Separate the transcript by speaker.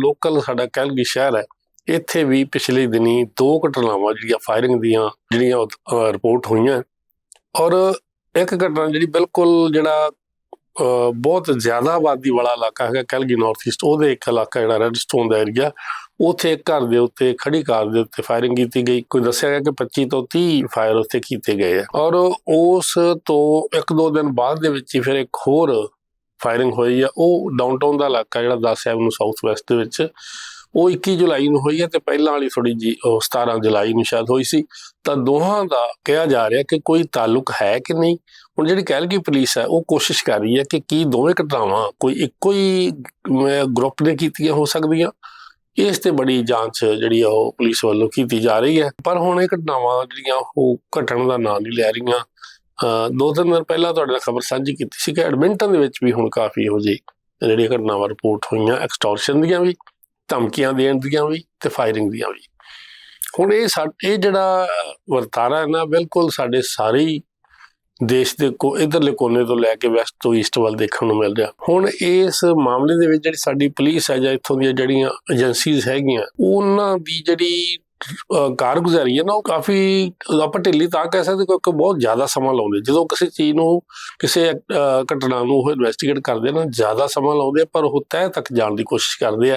Speaker 1: Local ਸਾਡਾ Calgary ਸ਼ਹਿਰ ਹੈ, ਇੱਥੇ ਵੀ ਪਿਛਲੇ ਦਿਨੀ ਦੋ ਘਟਨਾਵਾਂ ਜਿਹੜੀਆਂ ਫਾਇਰਿੰਗ ਦੀਆਂ ਜਿਹੜੀਆਂ ਰਿਪੋਰਟ ਹੋਈਆਂ। ਔਰ ਇੱਕ ਘਟਨਾ ਜਿਹੜੀ ਬਿਲਕੁਲ ਜਿਹੜਾ ਬਹੁਤ ਜ਼ਿਆਦਾ ਆਬਾਦੀ ਵਾਲਾ ਇਲਾਕਾ ਹੈਗਾ ਕੈਲਗਰੀ ਨਾਰਥ ਈਸਟ ਉਹਦੇ ਇੱਕ ਇਲਾਕਾ ਜਿਹੜਾ ਰੈਡਸਟੋਨ ਦਾ ਏਰੀਆ ਉੱਥੇ ਇੱਕ ਘਰ ਦੇ ਉੱਤੇ ਖੜੀ ਕਾਰ ਦੇ ਉੱਤੇ ਫਾਇਰਿੰਗ ਕੀਤੀ ਗਈ। ਕੋਈ ਦੱਸਿਆ ਗਿਆ ਕਿ 25 ਤੋਂ 30 ਫਾਇਰ ਉੱਥੇ ਕੀਤੇ ਗਏ ਆ। ਔਰ ਉਸ ਤੋਂ ਇੱਕ ਦੋ ਦਿਨ ਬਾਅਦ ਦੇ ਵਿੱਚ ਹੀ ਫਿਰ ਇੱਕ ਹੋਰ ਫਾਇਰਿੰਗ ਹੋਈ ਆ। ਉਹ ਡਾਊਨਟਾਊਨ ਦਾ ਇਲਾਕਾ ਜਿਹੜਾ 10 ਐਵਨਿਊ ਸਾਊਥ ਵੈਸਟ ਦੇ ਵਿੱਚ, ਉਹ 21 ਜੁਲਾਈ ਨੂੰ ਹੋਈ ਹੈ ਤੇ ਪਹਿਲਾਂ ਵਾਲੀ ਥੋੜੀ ਜੀ 17 ਜੁਲਾਈ ਨੂੰ ਸ਼ਾਇਦ ਹੋਈ ਸੀ। ਤਾਂ ਦੋਹਾਂ ਦਾ ਕਿਹਾ ਜਾ ਰਿਹਾ ਕਿ ਕੋਈ ਤਾਲੁਕ ਹੈ ਕਿ ਨਹੀਂ? ਹੁਣ ਜਿਹੜੀ ਕੈਲਗਰੀ ਪੁਲਿਸ ਹੈ, ਉਹ ਕੋਸ਼ਿਸ਼ ਕਰ ਰਹੀ ਹੈ ਕਿ ਕੀ ਦੋਵੇਂ ਘਟਨਾਵਾਂ ਕੋਈ ਇੱਕੋ ਹੀ ਗਰੁੱਪ ਨੇ ਕੀਤੀਆਂ ਹੋ ਸਕਦੀਆਂ? ਇਸ ਤੇ ਬੜੀ ਜਾਂਚ ਜਿਹੜੀ ਆ ਉਹ ਪੁਲਿਸ ਵੱਲੋਂ ਕੀਤੀ ਜਾ ਰਹੀ ਹੈ। ਪਰ ਹੁਣ ਇਹ ਘਟਨਾਵਾਂ ਜਿਹੜੀਆਂ ਉਹ ਘਟਣ ਦਾ ਨਾਂ ਨਹੀਂ ਲੈ ਰਹੀਆਂ। ਦੋ ਤਿੰਨ ਦਿਨ ਪਹਿਲਾਂ ਤੁਹਾਡੇ ਨਾਲ ਖਬਰ ਸਾਂਝੀ ਕੀਤੀ ਸੀ ਕਿ ਐਡਮਿੰਟਨ ਦੇ ਵਿੱਚ ਵੀ ਹੁਣ ਕਾਫੀ ਇਹੋ ਜਿਹੀ ਜਿਹੜੀਆਂ ਘਟਨਾਵਾਂ ਰਿਪੋਰਟ ਹੋਈਆਂ ਐਕਸਟੋਰਸ਼ਨ ਦੀਆਂ ਵੀ, ਧਮਕੀਆਂ ਦੇਣ ਦੀਆਂ ਵੀ ਤੇ ਫਾਇਰਿੰਗ ਦੀਆਂ ਵੀ। ਹੁਣ ਇਹ ਸਾ, ਇਹ ਜਿਹੜਾ ਵਰਤਾਰਾ ਹੈ ਨਾ, ਬਿਲਕੁਲ ਸਾਡੇ ਸਾਰੇ ਦੇਸ਼ ਦੇ ਕੋ, ਇਧਰਲੇ ਕੋਨੇ ਤੋਂ ਲੈ ਕੇ ਵੈਸਟ ਤੋਂ ਈਸਟ ਵੱਲ ਦੇਖਣ ਨੂੰ ਮਿਲ ਰਿਹਾ। ਹੁਣ ਇਸ ਮਾਮਲੇ ਦੇ ਵਿੱਚ ਜਿਹੜੀ ਸਾਡੀ ਪੁਲਿਸ ਹੈ ਜਾਂ ਇੱਥੋਂ ਦੀਆਂ ਜਿਹੜੀਆਂ ਏਜੰਸੀਜ਼ ਹੈਗੀਆਂ, ਉਹਨਾਂ ਦੀ ਜਿਹੜੀ ਕਾਰਗੁਜ਼ਾਰੀ ਹੈ ਨਾ ਉਹ ਕਾਫੀ ਆਪਾਂ ਢਿੱਲੀ ਤਾਂ ਕਹਿ ਸਕਦੇ ਕਿਉਂਕਿ ਬਹੁਤ ਜ਼ਿਆਦਾ ਸਮਾਂ ਲਾਉਂਦੇ ਜਦੋਂ ਕਿਸੇ ਚੀਜ਼ ਨੂੰ ਕਿਸੇ ਅਹ, ਘਟਨਾ ਨੂੰ ਉਹ ਇਨਵੈਸਟੀਗੇਟ ਕਰਦੇ ਨਾ ਜ਼ਿਆਦਾ ਸਮਾਂ ਲਾਉਂਦੇ ਆ, ਪਰ ਉਹ ਤਹਿ ਤੱਕ ਜਾਣ ਦੀ ਕੋਸ਼ਿਸ਼ ਕਰਦੇ ਆ।